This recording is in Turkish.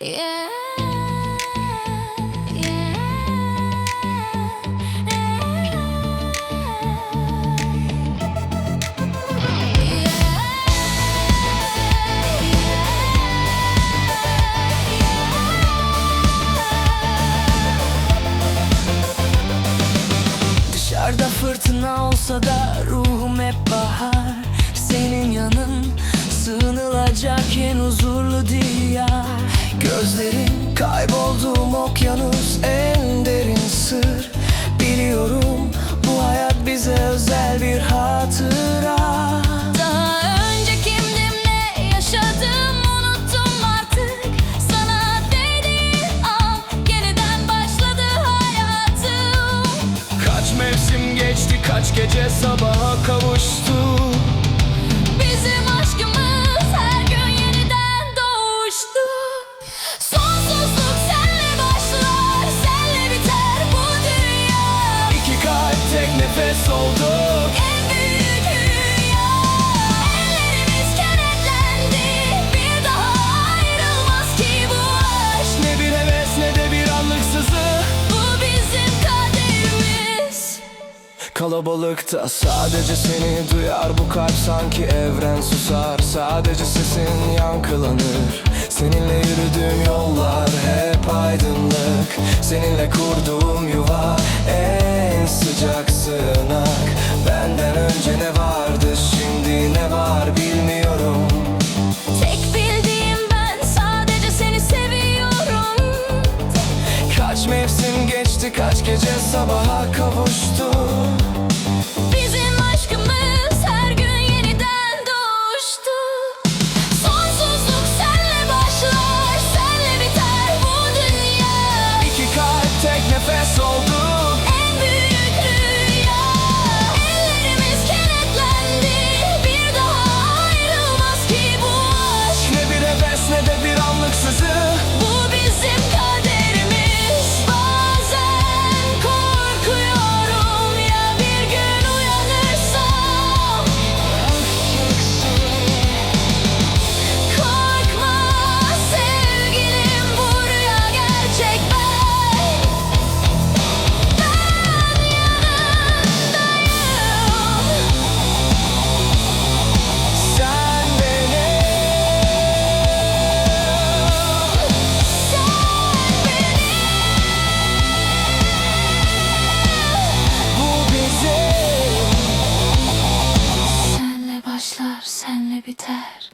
Yeah, Dışarıda fırtına olsa da ruhum kaç gece sabaha kavuştu? Bizim aşkımız her gün yeniden doğuştu. Sonsuzluk senle başlar senle biter bu dünya. İki kalp tek nefes olduk Kalabalıkta. Sadece seni duyar bu kalp sanki evren susar. Sadece sesin yankılanır. Seninle yürüdüğüm yollar hep aydınlık. Seninle kurduğum yuva en sıcak sığınak. Benden önce ne vardı şimdi ne var bilmiyorum. Tek bildiğim ben sadece seni seviyorum. Kaç mevsim geçti kaç gece sabaha kavuştu Savaşlar senle biter.